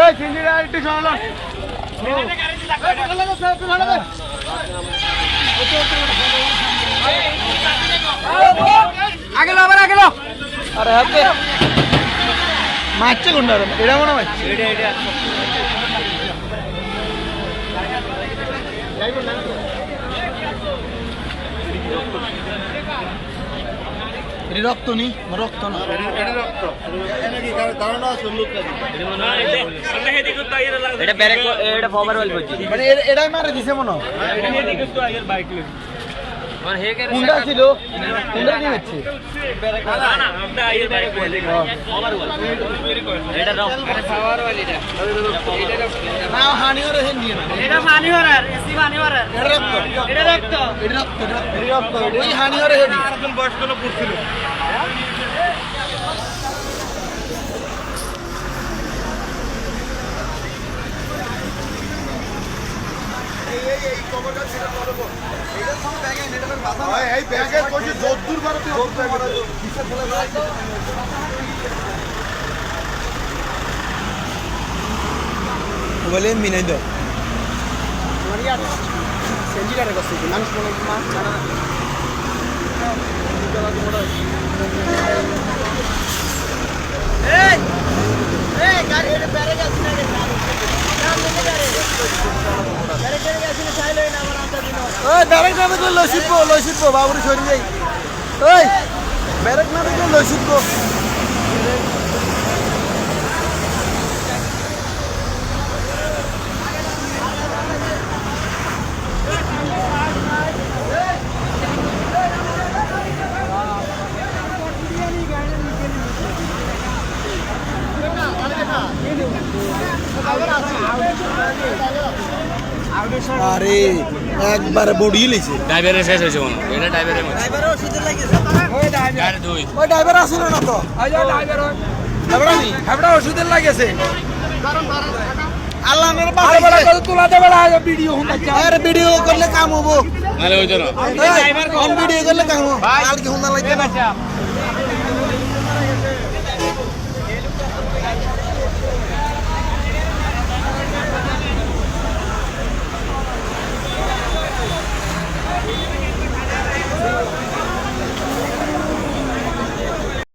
এই চিংড়িটা একটু সরালো আগে হাতে মারছে কোনটা রে? এটা মনে হয় রক্ত নি রক্ত না এটা ব্যারেক এটা ফবার ওয়াল বলছি মানে এ- এটাই মারে দিছে মনে হয় মানে হে কে কোনটা ছিল? হুন্ডা নিয়ে হচ্ছে আমরা এই ব্যাগের কইছে যদ্দুর ভারতে যদ্দুর ভারতে বলে মিনাই দাও সেন্টিটারে কষ্ট মানুষ মনে মাছ জানা এই এই গাড়ি এটা বেরে গেছে না রে ওই ব্যারেক না দেখলে লসিপো লসিপো বাবুরি সরি যাই ওই ব্যারেক না দেখলে লসিপো আরে একবারে বডি লিছে ড্রাইভারের শেষ হয়েছে মনে হয়। এটা ড্রাইভারের মধ্যে গাড়ি দুই। ওই ড্রাইভার আসলো না তো? ড্রাইভার আমি আমরা ওষুধের লাগেছে। আল্লাহ আমার আর পাশে বলে। কত তোলাতে বেলা ভিডিও হুন আরে ভিডিও করলে কাম হব। না। কোন ভিডিও করলে কাম হব। আর কি না